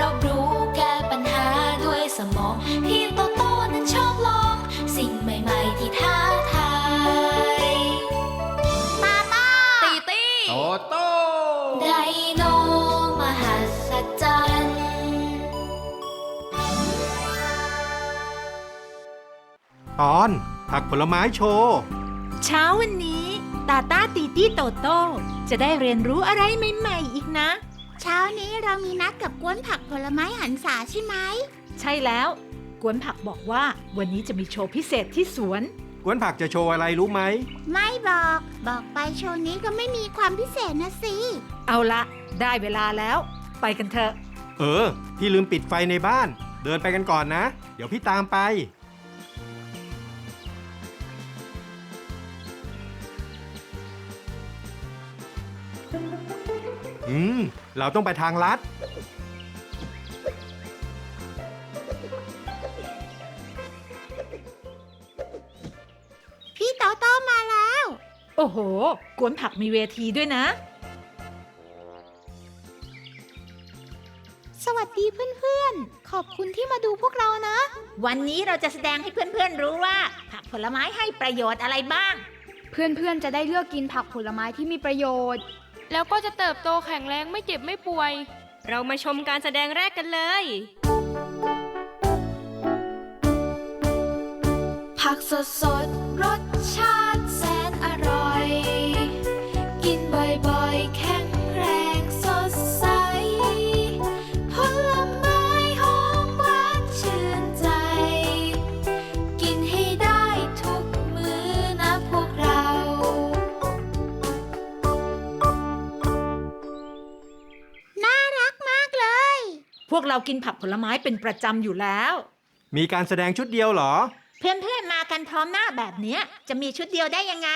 รอบรู้แก้ปัญหาด้วยสมอง พี่โตโต้นั้นชอบลอง สิ่งใหม่ๆที่ท้าทายตาตาตีตี้โตโต้ไดโนมหัศจรรย์ตอนผักผลไม้โชว์ เช้าวันนี้ ตาตาตีตี้โตโต้จะได้เรียนรู้อะไรใหม่ๆอีกนะ เช้านี้เรามีนัดกับกวนผักผลไม้หันษาใช่ไหม ใช่แล้ว กวนผักบอกว่าวันนี้จะมีโชว์พิเศษที่สวน กวนผักจะโชว์อะไรรู้ไหม ไม่บอก บอกไปโชว์นี้ก็ไม่มีความพิเศษนะสิ เอาละได้เวลาแล้ว ไปกันเถอะ เออ พี่ลืมปิดไฟในบ้าน เดินไปกันก่อนนะ เดี๋ยวพี่ตามไป อืม เราต้องไปทางลัด พี่โตโต้มาแล้ว โอ้โห กวนผักมีเวทีด้วยนะ สวัสดีเพื่อนๆ ขอบคุณที่มาดูพวกเรานะ วันนี้เราจะแสดงให้เพื่อนๆรู้ว่า ผักผลไม้ให้ประโยชน์อะไรบ้าง เพื่อนๆ จะได้เลือกกินผักผลไม้ที่มีประโยชน์ แล้วก็จะเติบโตแข็งแรงไม่เจ็บไม่ป่วย เรามาชมการแสดงแรกกันเลย ผักสดสดรสชาติแสนอร่อย กินบ่อยๆแค่ พวกเรากินผักผลไม้เป็นประจำอยู่แล้ว มีการแสดงชุดเดียวเหรอเพื่อนๆมากันพร้อมหน้าแบบเนี้ย จะมีชุดเดียวได้ยังไง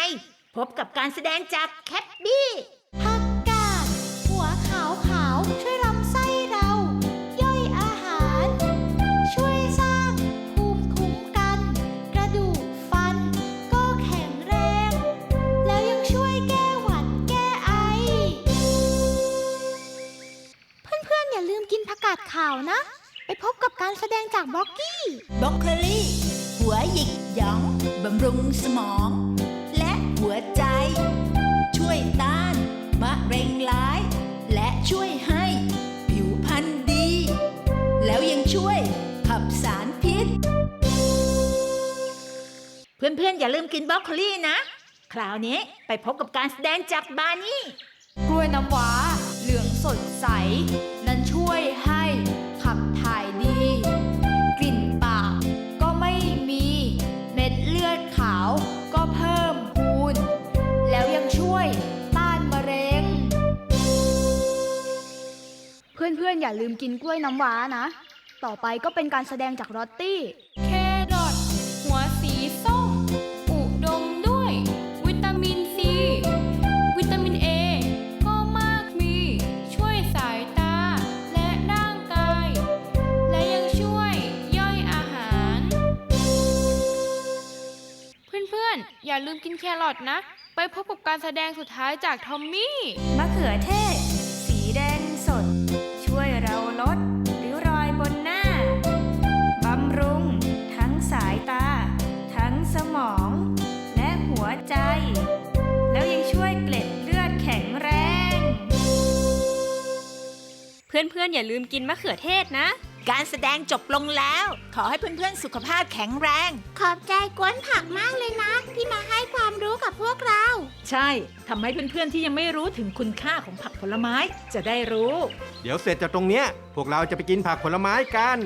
พบกับการแสดงจากแคปบี้ ดขาวนะ ไปพบกับการแสดงจากบล็อกกี้บรอกโคลีหัวหยิกหยอง บำรุงสมอง และหัวใจ ช่วยต้านมะเร็งร้าย และช่วยให้ผิวพรรณดี แล้วยังช่วยขับสารพิษ เพื่อนๆ อย่าลืมกินบรอกโคลีนะ คราวนี้ไปพบกับการแสดงจากบานี่ กล้วยน้ำว้า เหลืองสดใสาวก็เพิ่มพูน แล้วยังช่วยต้านมะเร็ง เพื่อนๆ อย่าลืมกินกล้วยน้ำว้านะ ต่อไปก็เป็นการแสดงจากรอตตี้ อย่าลืมกินแครอทนะ ไปพบกับการแสดงสุดท้ายจากทอมมี่ มะเขือเทศ สีแดงสด ช่วยเราลดริ้วรอยบนหน้า บำรุง ทั้งสายตา ทั้งสมอง และหัวใจ แล้วยังช่วยเกล็ดเลือดแข็งแรง เพื่อนๆ อย่าลืมกินมะเขือเทศนะ การแสดงจบลงแล้ว ขอให้เพื่อนๆสุขภาพแข็งแรง ขอบใจกวนผักมากเลยนะ ที่มาให้ความรู้กับพวกเรา ใช่ทำให้เพื่อนๆที่ยังไม่รู้ถึงคุณค่าของผักผลไม้จะได้รู้ เดี๋ยวเสร็จจากตรงเนี้ย พวกเราจะไปกินผักผลไม้กัน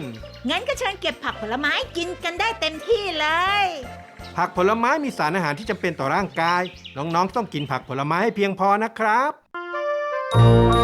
งั้นก็เชิญเก็บผักผลไม้กินกันได้เต็มที่เลย ผักผลไม้มีสารอาหารที่จำเป็นต่อร่างกาย น้องๆต้องกินผักผลไม้ให้เพียงพอนะครับ